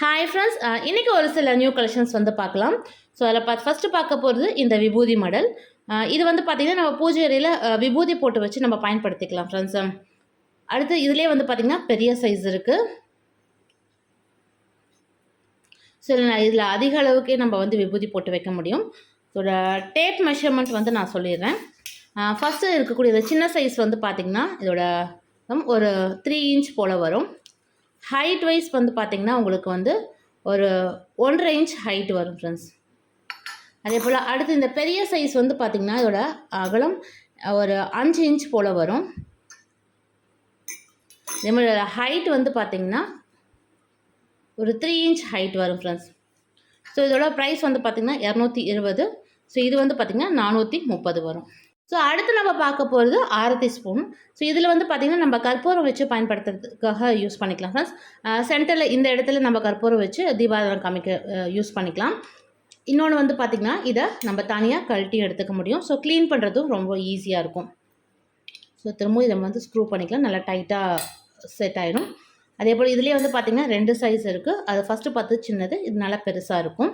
Hi friends இன்றைக்கி ஒரு சில நியூ கலெக்ஷன்ஸ் வந்து பார்க்கலாம். ஸோ அதில் பார்த்து ஃபஸ்ட்டு பார்க்க போகிறது இந்த விபூதி மாடல். இது வந்து பார்த்திங்கன்னா நம்ம பூஜை அறையில் விபூதி போட்டு வச்சு நம்ம பயன்படுத்திக்கலாம் ஃப்ரெண்ட்ஸ் அடுத்து இதுலேயே வந்து பார்த்திங்கன்னா பெரிய சைஸ் இருக்குது ஸோ இதில் அதிக அளவுக்கே நம்ம வந்து விபூதி போட்டு வைக்க முடியும். இதோட டேப் மெஷர்மெண்ட் வந்து நான் சொல்லிடுறேன். ஃபஸ்ட்டு இருக்கக்கூடிய இந்த சின்ன சைஸ் வந்து பார்த்திங்கன்னா இதோட ஒரு த்ரீ இன்ச் போல் வரும். ஹைட் வைஸ் வந்து பார்த்திங்கன்னா உங்களுக்கு வந்து ஒரு ஒன்றரை இன்ச் ஹைட் வரும் ஃப்ரெண்ட்ஸ் அதே போல் அடுத்து இந்த பெரிய சைஸ் வந்து பார்த்திங்கன்னா இதோட அகலம் ஒரு அஞ்சு இன்ச் போல் வரும். அதே மாதிரி ஹைட் வந்து பார்த்திங்கன்னா ஒரு த்ரீ இன்ச் ஹைட் வரும் ஃப்ரெண்ட்ஸ் ஸோ இதோட ப்ரைஸ் வந்து பார்த்திங்கன்னா இரநூத்தி இருபது. ஸோ இது வந்து பார்த்திங்கன்னா நானூற்றி முப்பது வரும். ஸோ அடுத்து நம்ம பார்க்க போகிறது ஆரத்தி ஸ்பூன் ஸோ இதில் வந்து பார்த்திங்கன்னா நம்ம கற்பூரம் வச்சு பயன்படுத்துறதுக்காக யூஸ் பண்ணிக்கலாம் ஃப்ரெண்ட்ஸ் சென்டரில் இந்த இடத்துல நம்ம கற்பூரம் வச்சு தீபாவளி காமிக்க யூஸ் பண்ணிக்கலாம். இன்னொன்று வந்து பார்த்திங்கன்னா இதை நம்ம தனியாக கழட்டி எடுத்துக்க முடியும். ஸோ க்ளீன் பண்ணுறதும் ரொம்ப ஈஸியாக இருக்கும். ஸோ திரும்பவும் இதை வந்து ஸ்க்ரூ பண்ணிக்கலாம். நல்லா டைட்டாக செட் ஆகிடும் அதே போல் இதுலேயே வந்து பார்த்திங்கன்னா ரெண்டு சைஸ் இருக்குது அது ஃபஸ்ட்டு பார்த்து சின்னது இது நல்லா பெருசாக இருக்கும்.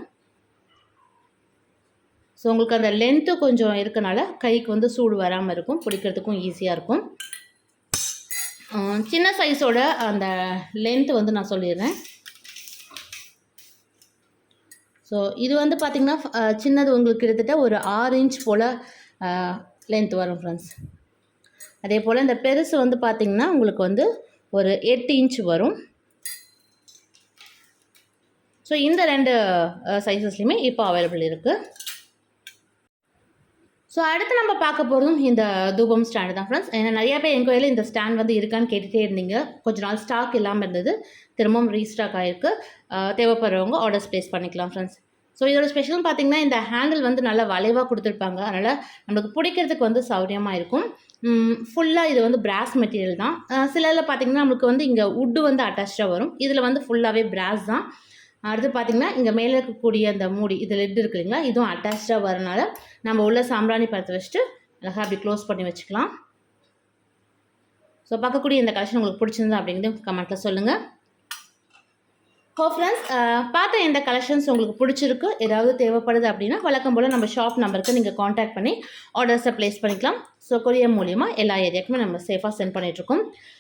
ஸோ உங்களுக்கு அந்த லென்த்து கொஞ்சம் இருக்கனால கைக்கு வந்து சூடு வராமல் இருக்கும் பிடிக்கிறதுக்கும் ஈஸியாக இருக்கும். சின்ன சைஸோட அந்த லென்த்து வந்து நான் சொல்லிடுறேன். ஸோ இது வந்து பார்த்திங்கன்னா சின்னது உங்களுக்கு கிட்டத்தட்ட ஒரு ஆறு இன்ச் போல் லென்த் வரும் ஃப்ரெண்ட்ஸ் அதே போல் இந்த பெருசு வந்து பார்த்திங்கன்னா உங்களுக்கு வந்து ஒரு எட்டு இன்ச் வரும். ஸோ இந்த ரெண்டு சைஸஸ்லையுமே இப்போ அவைலபிள் இருக்குது ஸோ அடுத்து நம்ம பார்க்க போகிறதும் இந்த தூபம் ஸ்டாண்டு தான் ஃப்ரெண்ட்ஸ் ஏன்னா நிறைய பேர் என்கொயரியில் இந்த ஸ்டாண்ட் வந்து இருக்கான்னு கேட்டுகிட்டே இருந்தீங்க. கொஞ்ச நாள் ஸ்டாக் இல்லாமல் இருந்தது. திரும்பவும் ரீஸ்டாக் ஆகிருக்கு தேவைப்படுறவங்க ஆர்டர்ஸ் ப்ளேஸ் பண்ணிக்கலாம் ஃப்ரெண்ட்ஸ் ஸோ இதோட ஸ்பெஷல் பார்த்தீங்கன்னா இந்த ஹேண்டில் வந்து நல்லா வளைவாக கொடுத்துருப்பாங்க. அதனால் நம்மளுக்கு பிடிக்கிறதுக்கு வந்து சௌரியமாக இருக்கும். ஃபுல்லாக இது வந்து பிராஸ் மெட்டீரியல் தான். அஹ் சிலதில் பார்த்தீங்கன்னா நம்மளுக்கு வந்து இங்கே உட்டு வந்து அட்டாச்சாக வரும். இதில் வந்து ஃபுல்லாகவே பிராஸ் தான். அடுத்து பார்த்தீங்கன்னா இங்கே மேலே இருக்கக்கூடிய அந்த மூடி இது லெட் இருக்கு இல்லைங்களா? இதுவும் அட்டாச்சாக வரனால நம்ம உள்ள சாம்பிராணி பழத்தை வச்சுட்டு அழகாக அப்படி க்ளோஸ் பண்ணி வச்சுக்கலாம். ஸோ பார்க்கக்கூடிய இந்த கலெக்ஷன் உங்களுக்கு பிடிச்சிருந்தா அப்படிங்கிறது கமெண்ட்டில் சொல்லுங்கள் ஹோ ஃப்ரெண்ட்ஸ் பார்த்த இந்த கலெக்ஷன்ஸ் உங்களுக்கு பிடிச்சிருக்கு ஏதாவது தேவைப்படுது அப்படின்னா வழக்கம் போல் நம்ம ஷாப் நம்பருக்கு நீங்கள் காண்டாக்ட் பண்ணி ஆர்டர்ஸை ப்ளேஸ் பண்ணிக்கலாம். ஸோ கொரியர் மூலியமாக எல்லா ஏரியாக்குமே நம்ம சேஃபாக சென்ட் பண்ணிகிட்ருக்கோம்